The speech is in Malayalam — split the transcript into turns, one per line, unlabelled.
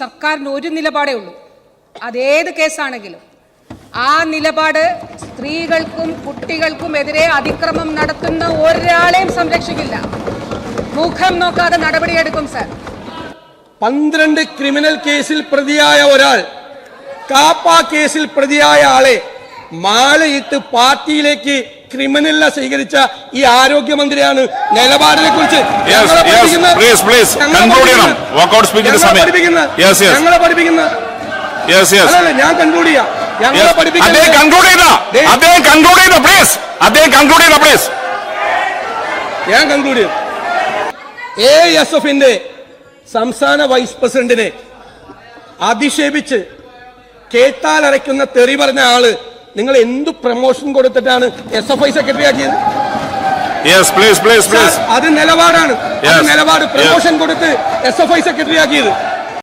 സർക്കാരിന് ഒരു നിലപാടേ ഉള്ളൂ. അതേത് കേസാണെങ്കിലും. ആ നിലപാട് സ്ത്രീകൾക്കും കുട്ടികൾക്കും എതിരെ അതിക്രമം നടത്തുന്ന ഒരാളെയും സംരക്ഷിക്കില്ല. മുഖം നോക്കാതെ നടപടിയെടുക്കും സർ.
പന്ത്രണ്ട് ക്രിമിനൽ കേസിൽ പ്രതിയായ ഒരാൾ കാപ്പ കേസിൽ പ്രതിയായ ആളെ മാലയിട്ട് പാർട്ടിയിലേക്ക് ക്രിമിനലിനെ സ്വീകരിച്ച ഈ ആരോഗ്യമന്ത്രിയാണ് നിലപാടിനെ കുറിച്ച്. ഞങ്ങളെ പഠിപ്പിക്കുന്ന ഞാൻ കൺക്ലൂഡ് ചെയ്യാം. ഞങ്ങളെ പഠിപ്പിക്കുന്ന
കൺക്ലൂഡ്
ഞാൻ ചെയ്യും. എ എസ് എഫിന്റെ സംസ്ഥാന വൈസ് പ്രസിഡന്റിനെ അധിക്ഷേപിച്ച് കേട്ടാലറയ്ക്കുന്ന തെറി പറഞ്ഞ ആൾ നിങ്ങൾ എന്ത് പ്രൊമോഷൻ കൊടുത്തിട്ടാണ് എസ് എഫ് ഐ സെക്രട്ടറി ആക്കിയത്?
യെസ് പ്ലീസ് പ്ലീസ് പ്ലീസ്
അത് നിലപാടാണ്. അത് നിലപാട് പ്രൊമോഷൻ കൊടുത്ത് എസ് എഫ് ഐ സെക്രട്ടറി ആക്കിയത്.